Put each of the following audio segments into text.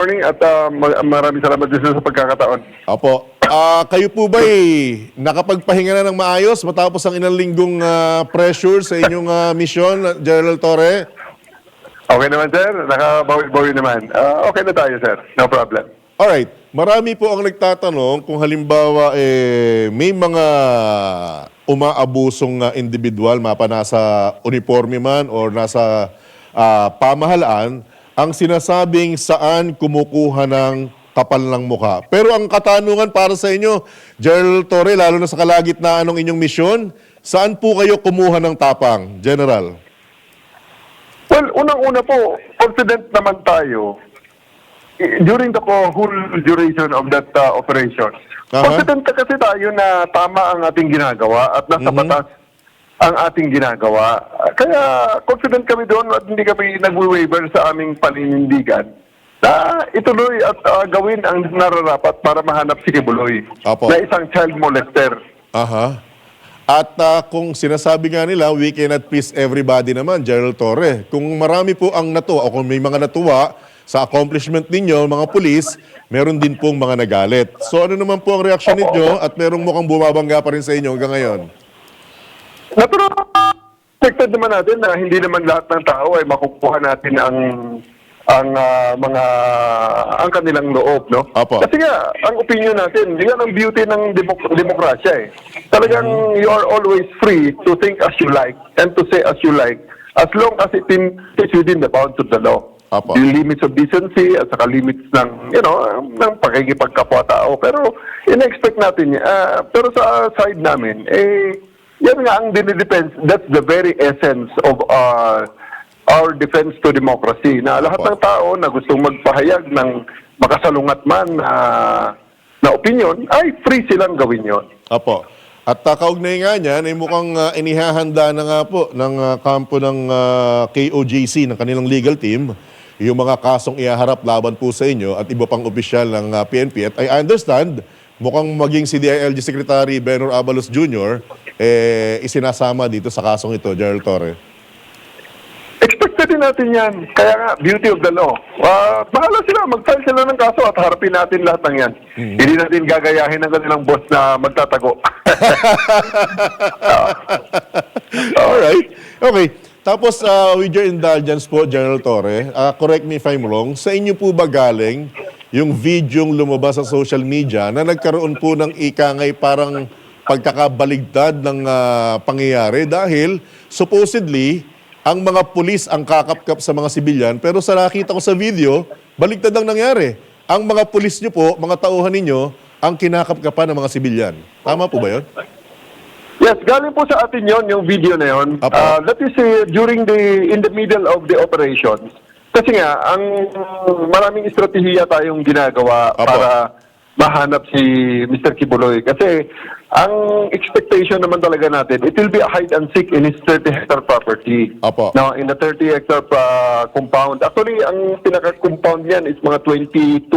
morning at ma- maraming salamat din sa pagkakataon. Opo. Ah, kayo po ba nakapagpahinga na ng maayos matapos ang ilang linggong ah, pressure sa inyong ah, misyon, General Torre? Okay naman, sir. Nakabawi-bawi naman. Ah, okay na tayo, sir. No problem. Alright. Marami po ang nagtatanong kung halimbawa eh, may mga umaabusong individual, mapa nasa uniforme man or nasa ah, pamahalaan, ang sinasabing saan kumukuha ng kapal ng mukha. Pero ang katanungan para sa inyo, General Torre, lalo na sa kalagitnaan ng inyong misyon, saan po kayo kumuha ng tapang, General? Well, unang-una po, confident naman tayo during the whole duration of that uh, operation. Aha. Confident ka kasi tayo na tama ang ating ginagawa at nasa batas ang ating ginagawa. Kaya confident kami doon at hindi kami nag-waiver sa aming paninindigan na ituloy at uh, gawin ang nararapat para mahanap si Kibuloy Apo. na isang child molester. Aha. At ah, kung sinasabi nga nila, we cannot please everybody naman, General Torre. Kung marami po ang natuwa o kung may mga natuwa sa accomplishment ninyo, mga pulis, meron din pong mga nagalit. So ano naman po ang reaksyon ninyo at merong mukhang bumabangga pa rin sa inyo hanggang ngayon? Natural, expected naman natin na hindi naman lahat ng tao ay makukuha natin ang ang ah, mga ang kanilang loob, no? Apo. Kasi nga, ang opinion natin, yan ang beauty ng demok- demokrasya eh. Talagang you are always free to think as you like and to say as you like as long as it in, is within the bounds of the law. Apo. Yung limits of decency at saka limits ng, you know, ng pakikipagkapwa-tao. Pero in-expect natin, yan. Ah, pero sa side namin, eh, yan nga ang dinidepends. That's the very essence of uh, our defense to democracy. Na lahat ng tao na gustong magpahayag ng makasalungat man na na opinion, ay free silang gawin yon. Apo. At uh, kaugnay nga niyan, ay mukhang ah, inihahanda na nga po ng ah, kampo ng ah, KOJC, ng kanilang legal team, yung mga kasong ihaharap laban po sa inyo at iba pang opisyal ng ah, PNP. At I understand, mukhang maging si DILG Secretary Benor Abalos Jr. eh, isinasama dito sa kasong ito, General Torre. Expected din natin yan. Kaya nga, beauty of the law. Ah, bahala sila, mag-file sila ng kaso at harapin natin lahat ng yan. Hindi natin gagayahin ng kanilang boss na magtatago. Alright. Okay. Tapos, uh, with your indulgence po, General Torre, uh, correct me if I'm wrong, sa inyo po ba galing yung videong lumabas sa social media na nagkaroon po ng ikangay parang pagkakabaligtad ng ah, pangyayari dahil supposedly ang mga pulis ang kakapkap sa mga sibilyan pero sa nakita ko sa video, baligtad ang nangyari. Ang mga pulis nyo po, mga tauhan ninyo, ang kinakapkapan ng mga sibilyan. Tama po ba yun? yes, galing po sa atin yon yung video na yon. Apo. Ah, that is eh, during the, in the middle of the operations. Kasi nga, ang maraming estratehiya tayong ginagawa Apo. para mahanap si Mr. Kibuloy. Kasi ang expectation naman talaga natin, it will be a hide and seek in his 30 hectare property. Apo. Now, in the 30 hectare uh, compound, actually, ang pinaka-compound niyan is mga 22,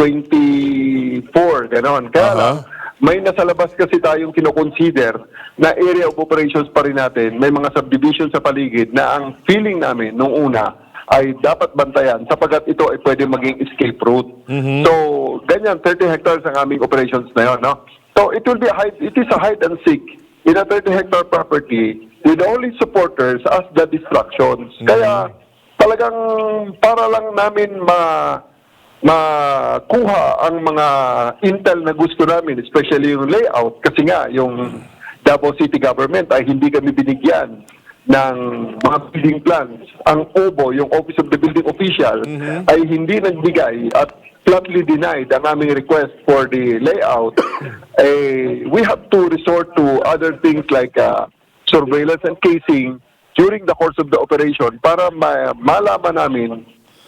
24, ganon. Kaya lang, may nasa labas kasi tayong kinoconsider na area of operations pa rin natin. May mga subdivision sa paligid na ang feeling namin nung una ay dapat bantayan sapagat ito ay pwede maging escape route. So, ganyan, 30 hectares ang aming operations na yun, no? So, it will be a hide, it is a hide and seek in a 30 hectare property with only supporters as the distractions. Kaya, talagang para lang namin ma makuha ang mga intel na gusto namin, especially yung layout, kasi nga yung Davao City Government ay hindi kami binigyan ng mga building plans. Ang OBO, yung Office of the Building Official, ay hindi nagbigay at flatly denied ang aming request for the layout. eh, we have to resort to other things like uh, surveillance and casing during the course of the operation para ma- malaman namin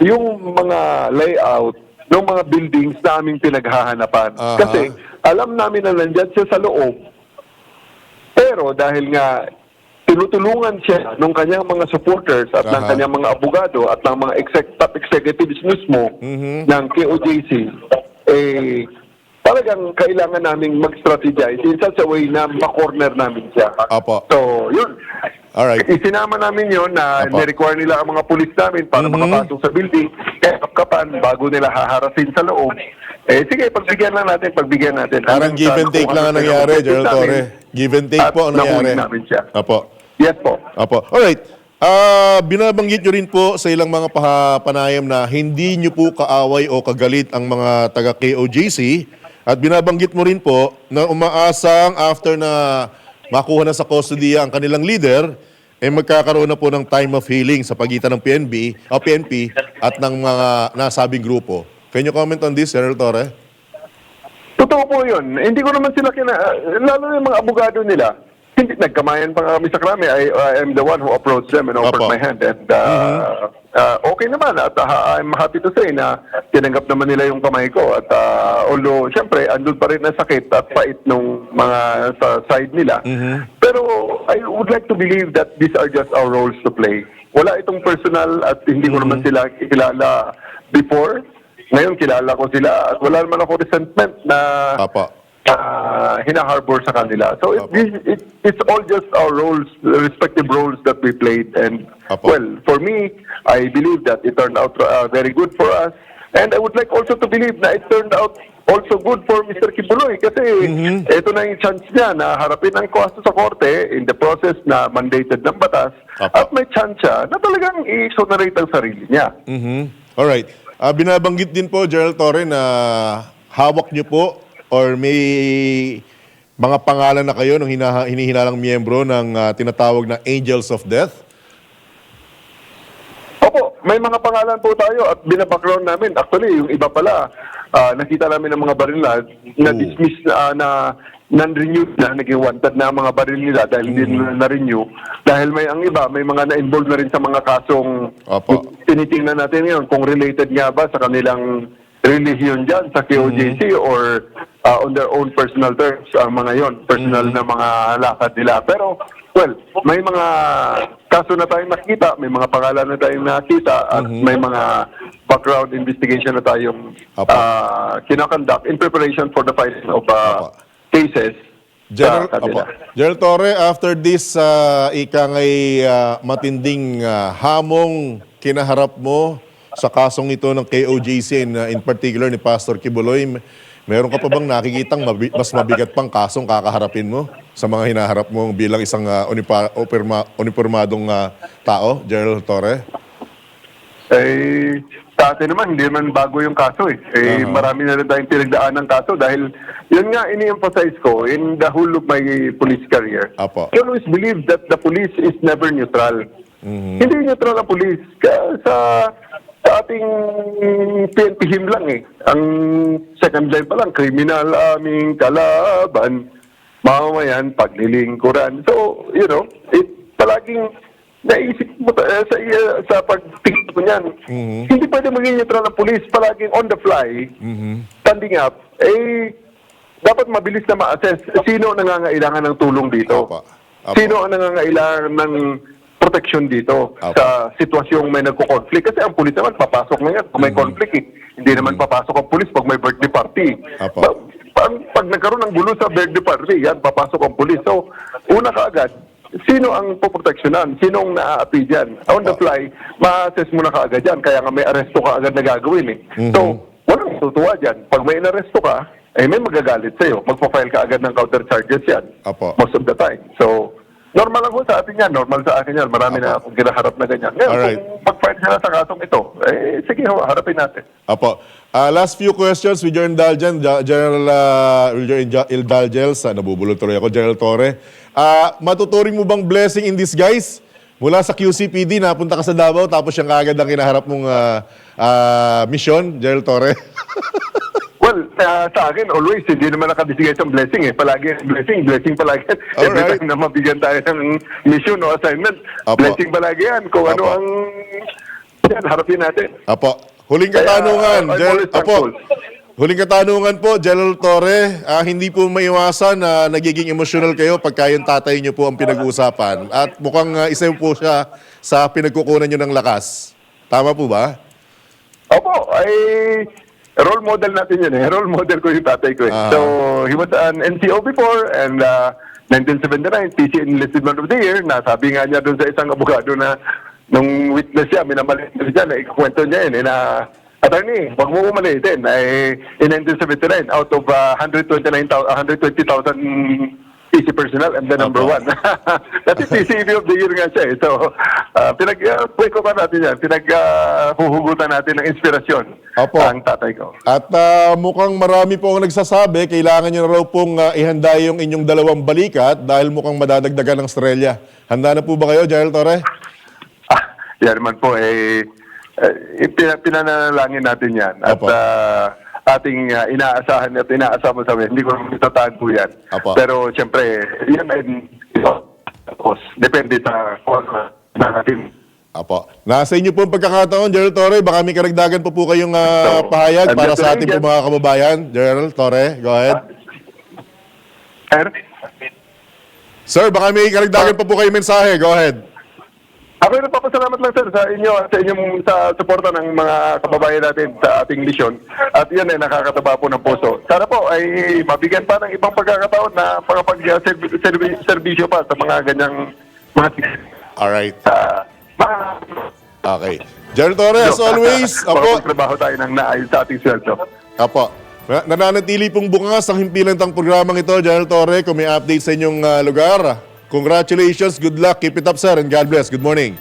yung mga layout ng mga buildings na aming pinaghahanapan. Aha. Kasi alam namin na nandyan siya sa loob, pero dahil nga tinutulungan siya ng kanyang mga supporters at ng Aha. kanyang mga abogado at ng mga exec- top executives mismo Mhm. ng KOJC, eh, talagang kailangan naming mag-strategize in such a way na ma-corner namin siya. Apo. So, yun. Alright. Isinama namin yon na Apo. ni-require nila ang mga pulis namin para Mhm. makapasok sa building, kaya kapkapan bago nila haharasin sa loob. Eh sige, pagbigyan lang natin, pagbigyan natin. Parang Hanggang give sa and take kung lang ano ang nangyari, namin. Torre. Give and take At po ang nangyari. namin siya. Apo. Yes po. Apo. Alright. Ah, binabanggit nyo rin po sa ilang mga paha- panayam na hindi nyo po kaaway o kagalit ang mga taga KOJC at binabanggit mo rin po na umaasang after na makuha na sa custody ang kanilang leader, eh magkakaroon na po ng time of healing sa pagitan ng PNB o PNP at ng mga nasabing grupo. Can you comment on this, General Torre? Totoo po yun. Hindi ko naman sila kina... Lalo na yung mga abogado nila. Hindi, nagkamayan pa kami sa krami. I, I am the one who approached them and offered Apo. my hand. And uh, uh, okay naman. At uh, I'm happy to say na tinanggap naman nila yung kamay ko. At uh, although, syempre, andun pa rin ang sakit at pait nung mga sa side nila. Pero I would like to believe that these are just our roles to play. Wala itong personal at hindi ko naman sila kilala before. Ngayon, kilala ko sila at wala naman ako resentment na Apo. Uh, hinaharbor sa kanila. So it, this, it, it's all just our roles, respective roles that we played. And Apo. well, for me, I believe that it turned out uh, very good for us. And I would like also to believe na it turned out also good for Mr. Kibuloy kasi Mm-hmm. ito na yung chance niya na harapin ang kaso sa korte in the process na mandated ng batas Apo. at may chance siya na talagang i-exonerate ang sarili niya. Mhm. Alright. Ah, binabanggit din po, Gerald Torre, na hawak niyo po or may mga pangalan na kayo ng hinaha- hinihinalang miyembro ng ah, tinatawag na Angels of Death. Opo, may mga pangalan po tayo at binabackground namin. Actually, yung iba pala, ah, nakita namin ng mga baril na na-dismiss na, na non-renewed na, naging wanted na ang mga baril nila dahil hindi na na-renew. Dahil may ang iba, may mga na-involve na rin sa mga kasong Opo. tinitingnan natin ngayon kung related nga ba sa kanilang religion dyan sa KOJC or uh, on their own personal terms ang mga yon personal na mga lakad nila. Pero, well, may mga kaso na tayong nakita, may mga pangalan na tayong nakita at may mga background investigation na tayong Apo. uh, kinakonduct in preparation for the filing of uh, cases General, sa kanila. Apo. General Torre, after this, uh, ika ngay ah, matinding ah, hamong kinaharap mo sa kasong ito ng KOJC in, ah, in particular ni Pastor Kibuloy, meron ka pa bang nakikitang mabi- mas mabigat pang kasong kakaharapin mo sa mga hinaharap mo bilang isang ah, unipa- operma- uniformadong ah, tao, General Torre? Eh, sa atin naman, hindi naman bago yung kaso eh. Eh, marami na rin tayong pinagdaan ng kaso dahil yun nga ini-emphasize ko in the whole of my police career. Apo. I always believe that the police is never neutral. Hindi neutral ang police. Sa, sa ating PNP him lang eh. Ang second line pa lang, kriminal aming kalaban, mamamayan, paglilingkuran. So, you know, it palaging naisip mo eh, sa, uh, sa pagtingin ko niyan, hindi pwede maging neutral ang police palaging on the fly, standing up, eh, dapat mabilis na ma-assess sino ang nangangailangan ng tulong dito. Apo. Apo. Sino ang nangangailangan ng protection dito Apo. sa sitwasyong may nagko-conflict. Kasi ang pulis naman, papasok na yan kung may conflict eh. Hindi naman papasok ang pulis pag may birthday party. Apo. Pag, pag nagkaroon ng gulo sa birthday party, yan, papasok ang pulis. So, una kaagad, sino ang poproteksyonan? Sino ang naaapi dyan? On the fly, ma-assess mo na kaagad yan. Kaya nga may arresto ka agad na gagawin eh. So, walang tutuwa dyan. Pag may inaresto ka, eh may magagalit sa'yo. Magpa-file ka agad ng counter charges yan. Apo. Most of the time. So, normal lang po sa atin yan. Normal sa akin yan. Marami na akong kinaharap na ganyan. Ngayon, Alright. kung mag-file sila sa kasong ito, eh sige ho, harapin natin. Apo. Ah, last few questions with your indulgence, General uh, with your inja- indulgence. Uh, nabubulol tuloy ako, General Torre. Ah, matuturing mo bang blessing in disguise? Mula sa QCPD, napunta ka sa Davao, tapos yung kagad ang kinaharap mong ah, ah, mission, General Torre. Uh, sa akin, always, hindi naman nakabisigay sa blessing eh. Palagi, blessing, blessing palagi. Every Alright. time na mabigyan tayo ng mission o assignment, Apo. blessing palagi yan. Kung ano Apo. ang yan, harapin natin. Apo. Huling Kaya, katanungan, I'm General, always Apo. thankful. Huling katanungan po, General Torre, ah, hindi po maiwasan na nagiging emotional kayo pagka yung tatay niyo po ang pinag-uusapan. At mukhang ah, isa po siya sa pinagkukunan niyo ng lakas. Tama po ba? Opo, ay role model natin yun eh. Role model ko yung tatay ko eh. Ah. So, he was an NCO before and uh, 1979, PC Enlisted Man of the Year, na sabi nga niya doon sa isang abogado na nung witness siya, minamalit na siya, na ikakwento niya yun, eh, na attorney, wag mo umalitin. Ay, in 1979, out of uh, 129,000, 120,000 PC personnel, I'm the number Opo. one. Dati PCV of the year nga siya eh. So, uh, pinag, uh, ko ka natin yan. Pinag, uh, natin ng inspirasyon Opo. ang tatay ko. At ah, mukhang marami po ang nagsasabi, kailangan nyo na raw pong ah, ihanda yung inyong dalawang balikat dahil mukhang madadagdagan ng Australia. Handa na po ba kayo, Gerald Torre? Ah, yan naman po eh, eh pina, pinanalangin natin yan. At Opo. ah, ating ah, inaasahan at inaasama sa amin. Hindi ko po yan. Opo. Pero siyempre, yan ay tapos, depende sa kung ano na natin. Apo. Nasa inyo po ang pagkakataon, Gerald Torre. Baka may karagdagan po po kayong ah, So, pahayag para sa ating po mga kababayan. Gerald Torre, go ahead. Sir? Sir, baka may karagdagan pa po kayong mensahe. Go ahead. Ako rin papasalamat lang sir sa inyo at sa inyong sa suporta ng mga kababayan natin sa ating misyon. At yun ay nakakataba po ng puso. Sana po ay mabigyan pa ng ibang pagkakataon na makapag-servisyo pa sa mga ganyang mga Alright. uh, mga Okay. Gerald Torre, as always, apo, Makapagtrabaho tayo ng naayos sa ating sweldo. Apo. Na- Nananatili pong bungas ang himpilantang programang ito, General Torre, kung may update sa inyong ah, lugar. Congratulations, good luck, keep it up, sir, and God bless. Good morning.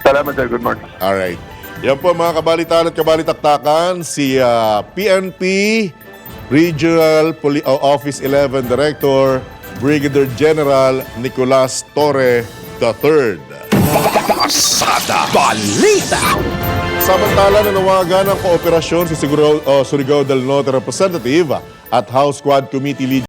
Salamat sir. Good morning. Alright. Yan po mga kabalitaan at kabalitaktakan, si ah, PNP Regional Poli- Office 11 Director, Brigadier General Nicolas Torre III. Pasada Balita Samantala nanawagan ng kooperasyon si Surigao, oh, Surigao del Norte Representative at House Squad Committee Leader